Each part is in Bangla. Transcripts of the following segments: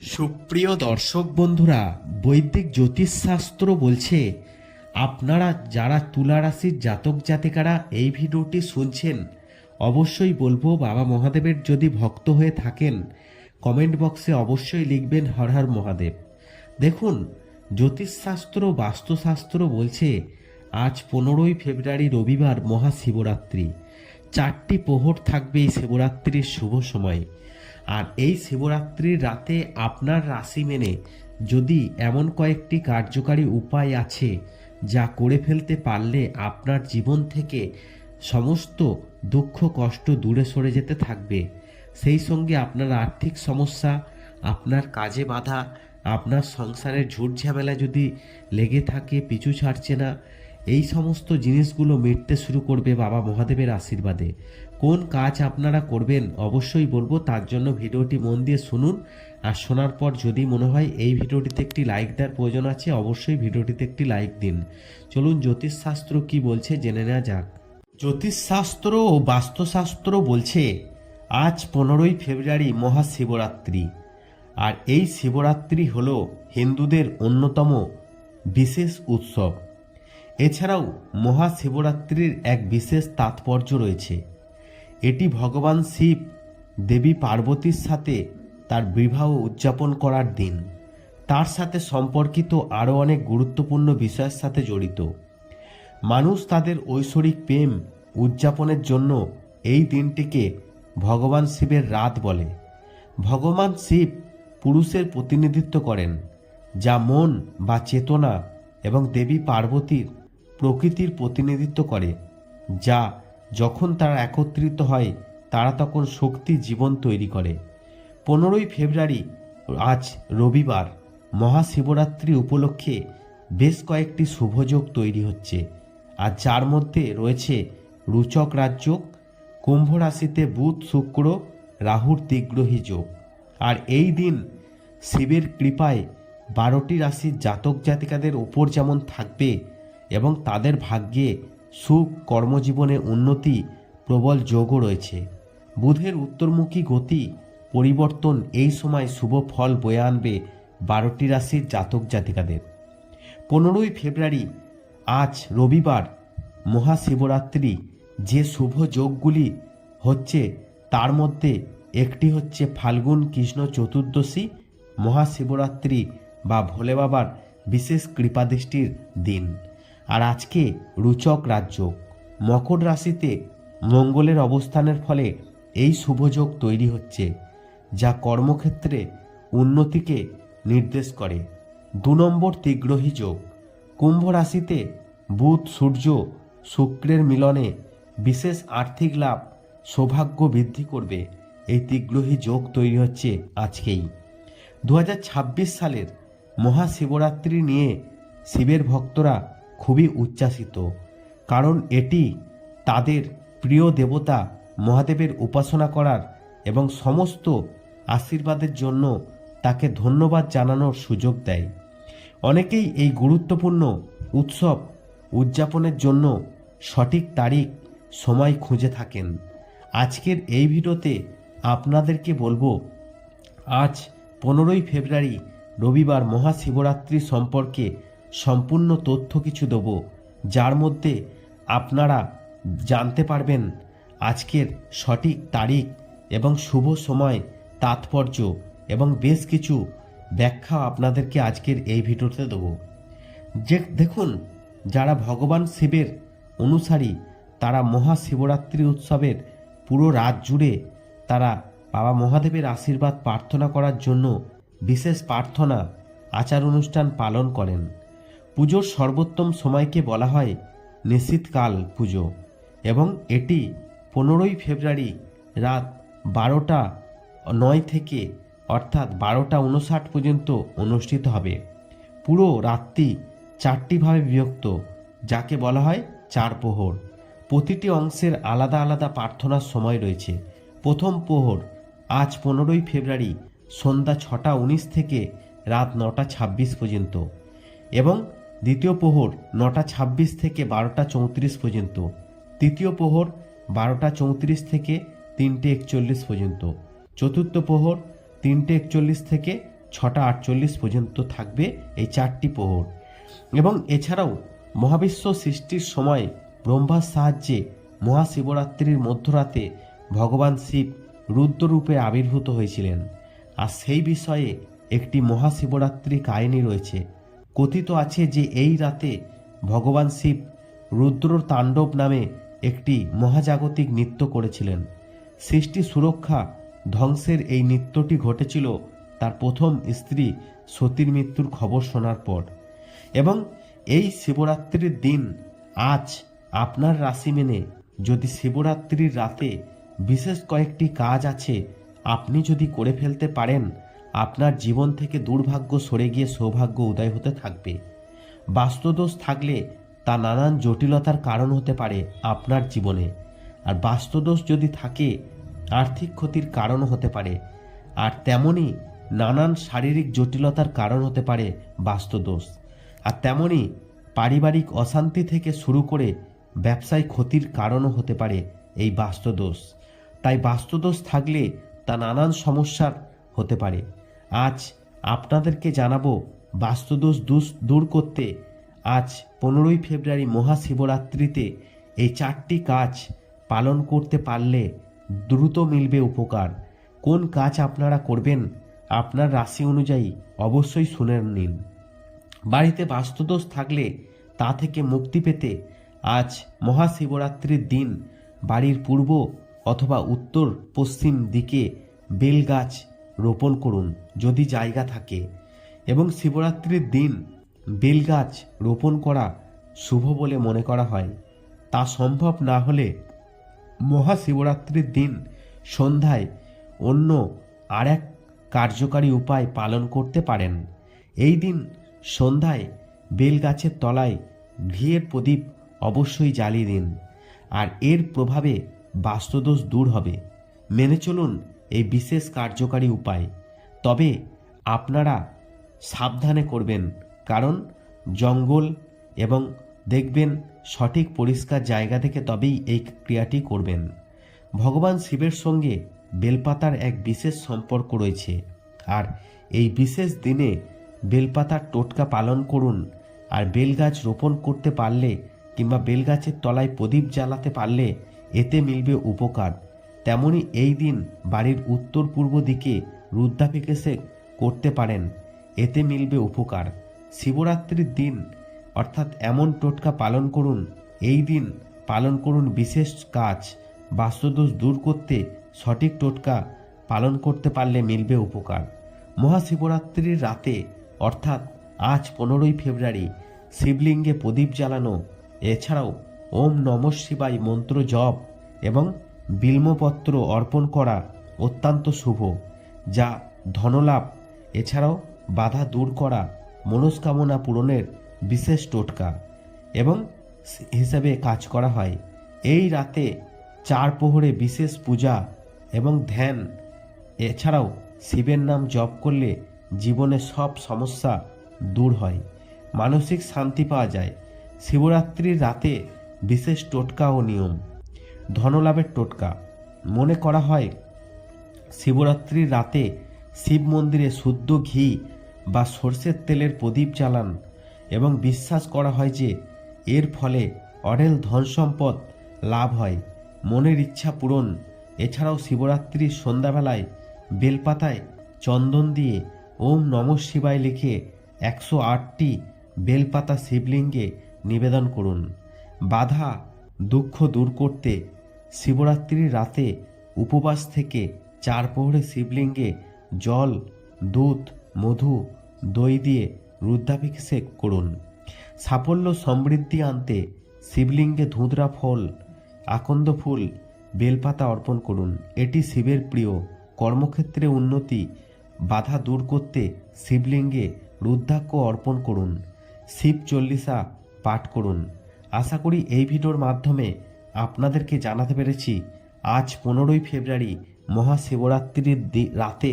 সুপ্রিয় দর্শক বন্ধুরা, বৈদিক জ্যোতিষশাস্ত্র বলছে, আপনারা যারা তুলা রাশির জাতক জাতিকারা এই ভিডিওটি শুনছেন, অবশ্যই বলব বাবা মহাদেবের যদি ভক্ত হয়ে থাকেন কমেন্ট বক্সে অবশ্যই লিখবেন হর হর মহাদেব। দেখুন, জ্যোতিষশাস্ত্র, বাস্তুশাস্ত্র বলছে, আজ পনেরোই ফেব্রুয়ারি রবিবার মহাশিবরাত্রি। চারটি প্রহর থাকবে এই শিবরাত্রির শুভ সময়। আর এই শিবরাত্রির রাতে আপনার রাশি মেনে যদি এমন কয়েকটি কার্যকারী উপায় আছে যা করে ফেলতে পারলে আপনার জীবন থেকে সমস্ত দুঃখ, কষ্ট দূরে সরে যেতে থাকবে। সেই সঙ্গে আপনার আর্থিক সমস্যা, আপনার কাজে বাধা, আপনার সংসারের ঝুট ঝামেলা যদি লেগে থাকে, পিছু ছাড়ছে না, এই সমস্ত জিনিসগুলো মিটতে শুরু করবে বাবা মহাদেবের আশীর্বাদে। কোন কাজ আপনারা করবেন অবশ্যই বলব। তার জন্য ভিডিওটি মন দিয়ে শুনুন। আর শোনার পর যদি মনে হয় এই ভিডিওটিতে একটি লাইক দেওয়ার প্রয়োজন আছে, অবশ্যই ভিডিওটিতে একটি লাইক দিন। চলুন জ্যোতিষশাস্ত্র কি বলছে জেনে নেওয়া যাক। জ্যোতিষশাস্ত্র ও বাস্তুশাস্ত্র বলছে, আজ পনেরোই ফেব্রুয়ারি মহাশিবরাত্রি। আর এই শিবরাত্রি হল হিন্দুদের অন্যতম বিশেষ উৎসব। এছাড়াও মহাশিবরাত্রির এক বিশেষ তাৎপর্য রয়েছে। এটি ভগবান শিব, দেবী পার্বতীর সাথে তার বিবাহ উদযাপন করার দিন। তার সাথে সম্পর্কিত আরও অনেক গুরুত্বপূর্ণ বিষয়ের সাথে জড়িত। মানুষ তাদের ঐশ্বরিক প্রেম উদযাপনের জন্য এই দিনটিকে ভগবান শিবের রাত বলে। ভগবান শিব পুরুষের প্রতিনিধিত্ব করেন, যা মন বা চেতনা এবং দেবী পার্বতীর প্রকৃতির প্রতিনিধিত্ব করে, যা যখন তারা একত্রিত হয়, তারা তখন শক্তি জীবন তৈরি করে। পনেরোই ফেব্রুয়ারি, আজ রবিবার, মহাশিবরাত্রি উপলক্ষে বেশ কয়েকটি শুভযোগ তৈরি হচ্ছে। আর যার মধ্যে রয়েছে রুচক রাজযোগ কুম্ভ রাশিতে বুধ, শুক্র, রাহুর দিগ্রহী যোগ। আর এই দিন শিবের কৃপায় বারোটি রাশির জাতক জাতিকাদের ওপর যেমন থাকবে এবং তাদের ভাগ্যে সুখ কর্মজীবনে উন্নতি প্রবল যোগও রয়েছে। বুধের উত্তরমুখী গতি, পরিবর্তন এই সময় শুভ ফল বয়ে আনবে বারোটি রাশির জাতক জাতিকাদের। পনেরোই ফেব্রুয়ারি, আজ রবিবার, মহাশিবরাত্রি, যে শুভ যোগগুলি হচ্ছে তার মধ্যে একটি হচ্ছে ফাল্গুন, কৃষ্ণ চতুর্দশী, মহাশিবরাত্রি বা ভোলে বাবার বিশেষ কৃপাদৃষ্টির দিন। আর আজকে রুচক রাজ্য। মকর রাশিতে মঙ্গলের অবস্থানের ফলে এই শুভযোগ তৈরি হচ্ছে, যা কর্মক্ষেত্রে উন্নতিকে নির্দেশ করে। দু নম্বর তীগ্রহী যোগ। কুম্ভ রাশিতে বুধ, সূর্য, শুক্রের মিলনে বিশেষ আর্থিক লাভ, সৌভাগ্য বৃদ্ধি করবে। এই তীগ্রহী যোগ তৈরি হচ্ছে আজকেই। দু হাজার ছাব্বিশ সালের মহাশিবরাত্রি নিয়ে শিবের ভক্তরা খুবই উচ্ছ্বাসিত, কারণ এটি তাদের প্রিয় দেবতা মহাদেবের উপাসনা করার এবং সমস্ত আশীর্বাদের জন্য তাকে ধন্যবাদ জানানোর সুযোগ দেয়। অনেকেই এই গুরুত্বপূর্ণ উৎসব উদযাপনের জন্য সঠিক তারিখ, সময় খুঁজে থাকেন। আজকের এই ভিডিওতে আপনাদেরকে বলব, আজ পনেরোই ফেব্রুয়ারি রবিবার মহাশিবরাত্রি সম্পর্কে সম্পূর্ণ তথ্য কিছু দেব, যার মধ্যে আপনারা জানতে পারবেন আজকের সঠিক তারিখ এবং শুভ সময়, তাৎপর্য এবং বেশ কিছু ব্যাখ্যা আপনাদেরকে আজকের এই ভিডিওতে দেব। যে দেখুন, যারা ভগবান শিবের অনুসারী, তারা মহাশিবরাত্রি উৎসবের পুরো রাত জুড়ে তারা বাবা মহাদেবের আশীর্বাদ প্রার্থনা করার জন্য বিশেষ প্রার্থনা, আচার অনুষ্ঠান পালন করেন। পুজোর সর্বোত্তম সময়কে বলা হয় নিশীতকাল পুজো এবং এটি পনেরোই ফেব্রুয়ারি রাত বারোটা নয় থেকে অর্থাৎ বারোটা উনষাট পর্যন্ত অনুষ্ঠিত হবে। পুরো রাত্রি চারটিভাবে বিভক্ত, যাকে বলা হয় চার প্রহর। প্রতিটি অংশের আলাদা আলাদা প্রার্থনার সময় রয়েছে। প্রথম প্রহর আজ পনেরোই ফেব্রুয়ারি সন্ধ্যা ছটা উনিশ থেকে রাত নটা ছাব্বিশ পর্যন্ত এবং দ্বিতীয় প্রহর নটা ছাব্বিশ থেকে বারোটা চৌত্রিশ পর্যন্ত। তৃতীয় প্রহর বারোটা চৌত্রিশ থেকে তিনটে একচল্লিশ পর্যন্ত। চতুর্থ প্রহর তিনটে একচল্লিশ থেকে ছটা আটচল্লিশ পর্যন্ত থাকবে এই চারটি প্রহর। এবং এছাড়াও মহাবিশ্ব সৃষ্টির সময় ব্রহ্মার সাহায্যে মহাশিবরাত্রির মধ্যরাতে ভগবান শিব রুদ্ররূপে আবির্ভূত হয়েছিলেন। আর সেই বিষয়ে একটি মহাশিবরাত্রি কাহিনী রয়েছে। কথিত আছে যে এই রাতে ভগবান শিব রুদ্র তাণ্ডব নামে একটি মহাজাগতিক নৃত্য করেছিলেন। সৃষ্টি সুরক্ষা ধ্বংসের এই নৃত্যটি ঘটেছিল তার প্রথম স্ত্রী সতীর মৃত্যুর খবর শোনার পর। এবং এই শিবরাত্রির দিন আজ আপনার রাশি মেনে যদি শিবরাত্রির রাতে বিশেষ কয়েকটি কাজ আছে, আপনি যদি করে ফেলতে পারেন আপনার জীবন থেকে দুর্ভাগ্য সরে গিয়ে সৌভাগ্য উদয় হতে থাকবে। বাস্তুদোষ থাকলে তা নানান জটিলতার কারণ হতে পারে আপনার জীবনে। আর বাস্তুদোষ যদি থাকে, আর্থিক ক্ষতির কারণ হতে পারে। আর তেমনি নানান শারীরিক জটিলতার কারণ হতে পারে বাস্তুদোষ। আর তেমনি পারিবারিক অশান্তি থেকে শুরু করে ব্যবসায় ক্ষতির কারণও হতে পারে এই বাস্তুদোষ। তাই বাস্তুদোষ থাকলে তা নানান সমস্যার হতে পারে। আজ আপনাদেরকে জানাব বাস্তুদোষ দূর করতে আজ পনেরোই ফেব্রুয়ারি মহাশিবরাত্রিতে এই চারটি কাজ পালন করতে পারলে দ্রুত মিলবে উপকার। কোন কাজ আপনারা করবেন আপনার রাশি অনুযায়ী অবশ্যই শুনে নিন। বাড়িতে বাস্তুদোষ থাকলে তা থেকে মুক্তি পেতে আজ মহাশিবরাত্রির দিন বাড়ির পূর্ব অথবা উত্তর পশ্চিম দিকে বেলগাছ রোপণ করুন যদি জায়গা থাকে। এবং শিবরাত্রির দিন বেলগাছ রোপণ করা শুভ বলে মনে করা হয়। তা সম্ভব না হলে মহাশিবরাত্রির দিন সন্ধ্যায় অন্য আর এক কার্যকারী উপায় পালন করতে পারেন। এই দিন সন্ধ্যায় বেলগাছের তলায় ঘিয়ের প্রদীপ অবশ্যই জ্বালিয়ে দিন, আর এর প্রভাবে বাস্তুদোষ দূর হবে। মেনে চলুন এই বিশেষ কার্যকারী উপায়। তবে আপনারা সাবধানে করবেন, কারণ জঙ্গল এবং দেখবেন সঠিক পরিষ্কার জায়গা থেকে তবেই এই ক্রিয়াটি করবেন। ভগবান শিবের সঙ্গে বেলপাতার এক বিশেষ সম্পর্ক রয়েছে। আর এই বিশেষ দিনে বেলপাতার টোটকা পালন করুন, আর বেলগাছ রোপণ করতে পারলে কিংবা বেলগাছের তলায় প্রদীপ জ্বালাতে পারলে এতে মিলবে উপকার। তেমনি এই দিন বাড়ির উত্তর পূর্ব দিকে রুদ্রাভিষেক করতে পারেন। এতে মিলবে উপকার। শিবরাত্রির দিন, অর্থাৎ এমন টোটকা পালন করুন, এই দিন পালন করুন বিশেষ কাজ। বাস্তুদোষ দূর করতে সঠিক টোটকা পালন করতে পারলে মিলবে উপকার। মহাশিবরাত্রির রাতে, অর্থাৎ আজ পনেরোই ফেব্রুয়ারি, শিবলিঙ্গে প্রদীপ জ্বালানো। এছাড়াও ওম নম শিবায় মন্ত্র জপ এবং বিল্মপত্র অর্পণ করা অত্যন্ত শুভ, যা ধনলাভ, এছাড়াও বাধা দূর করা মনস্কামনা পূরণের বিশেষ টোটকা এবং হিসেবে কাজ করা হয়। এই রাতে চার প্রহরে বিশেষ পূজা এবং ধ্যান, এছাড়াও শিবের নাম জপ করলে জীবনে সব সমস্যা দূর হয়, মানসিক শান্তি পাওয়া যায়। শিবরাত্রির রাতে বিশেষ টোটকা ও নিয়ম। ধনলাভের টোটকা। মনে করা হয়, শিবরাত্রির রাতে শিব মন্দিরে শুদ্ধ ঘি বা সর্ষের তেলের প্রদীপ চালান এবং বিশ্বাস করা হয় যে এর ফলে অঢেল ধন সম্পদ লাভ হয়। মনের ইচ্ছা পূরণ। এছাড়াও শিবরাত্রির সন্ধ্যাবেলায় বেলপাতায় চন্দন দিয়ে ওম নম শিবায় লিখে একশো আটটি বেলপাতা শিবলিঙ্গে নিবেদন করুন। বাধা দুঃখ দূর করতে শিবরাত্রির রাতে উপবাস থেকে চার প্রহরে শিবলিঙ্গে জল, দুধ, মধু, দই দিয়ে রুদ্রাভিষেক করুন। সাফল্য সমৃদ্ধি আনতে শিবলিঙ্গে ধুঁধরা ফল, আকন্দ ফুল, বেলপাতা অর্পণ করুন। এটি শিবের প্রিয়। কর্মক্ষেত্রে উন্নতি, বাধা দূর করতে শিবলিঙ্গে রুদ্রাক্ষ অর্পণ করুন। শিব চল্লিশা পাঠ করুন। আশা করি এই ভিডিওর মাধ্যমে আপনাদেরকে জানাতে পেরেছি, আজ পনেরোই ফেব্রুয়ারি মহাশিবরাত্রির রাতে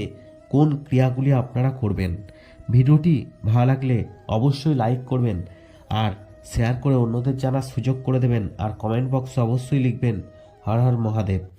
কোন ক্রিয়াগুলি আপনারা করবেন? ভিডিওটি ভালো লাগলে অবশ্যই লাইক করবেন আর শেয়ার করে অন্যদের জানার সুযোগ করে দেবেন আর কমেন্ট বক্সে অবশ্যই লিখবেন, হর হর মহাদেব।